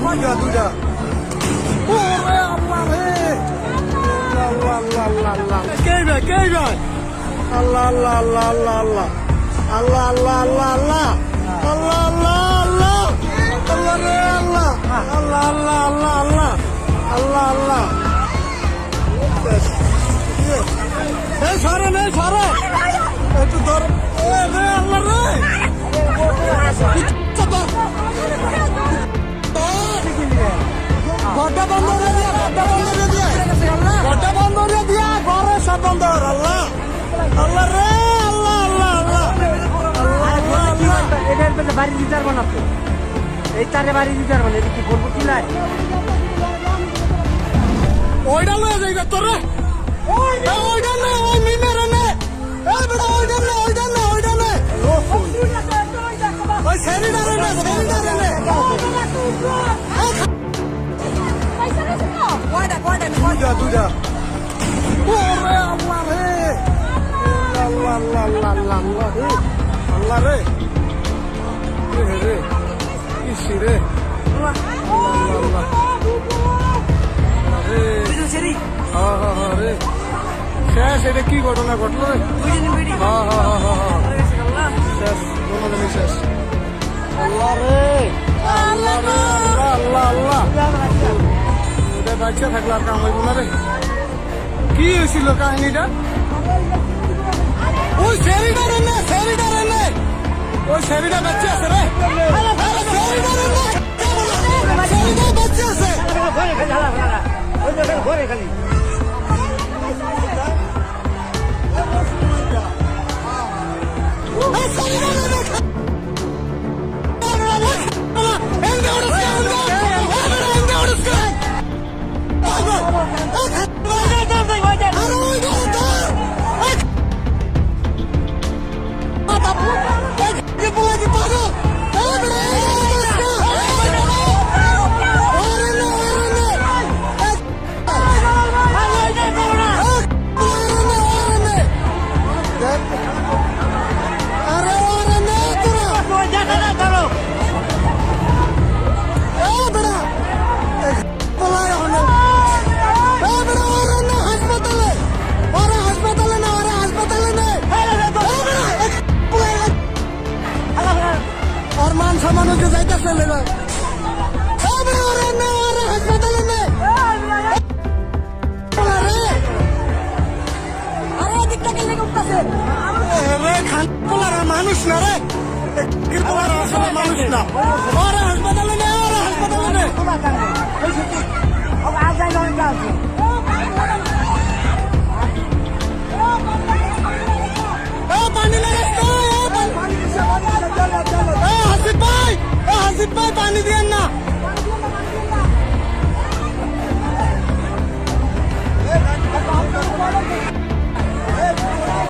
দুইটা দুইটা ওরে আল্লাহ রে আল্লাহ আল্লাহ আল্লাহ আল্লাহ কে ভাই কে ভাই আল্লাহ আল্লাহ আল্লাহ আল্লাহ আল্লাহ আল্লাহ আল্লাহ আল্লাহ আল্লাহ একটু ধর বাড়ি দিতে পারব না তো। এই তারে বাড়ি দিতে পারব না এটা কি করব কি নাই ওইটা লয়ে যাইবে তোরে ওইটা নে ওই মিমেরে নে। এ বেটা ওইটা নে ওইটা নে ওইটা নে। ওই সেরিডারে নে সেরিডারে নে। দুইটা দুইটা ওরে আল্লাহ রে। আল্লাহ আল্লাহ আল্লাহ আল্লাহ আল্লাহ রে আল্লাহ রে। রে রে ইসি রে হ্যাঁ হ্যাঁ হ্যাঁ শেষ এটা কি ঘটনা ঘটলো রে হ্যাঁ হ্যাঁ হ্যাঁ হ্যাঁ শেষ দুজনেরই শেষ আল্লাহ রে আল্লাহ রে আল্লাহ আল্লাহ ওটা বাচ্চা থাকলে আর কাম হইব না রে কি হয়েছিল কাহিনীটা ওই সেরিটা রে ওই শেরিনা বাচ্চা আছে রে। শেরিনা বাচ্চা আছে। ঘরে খালি। হাসপাতালে না হাসপাতালে না মানুষ না রে মানুষ না হাসপাতালে নেই হাসপাতালে নেই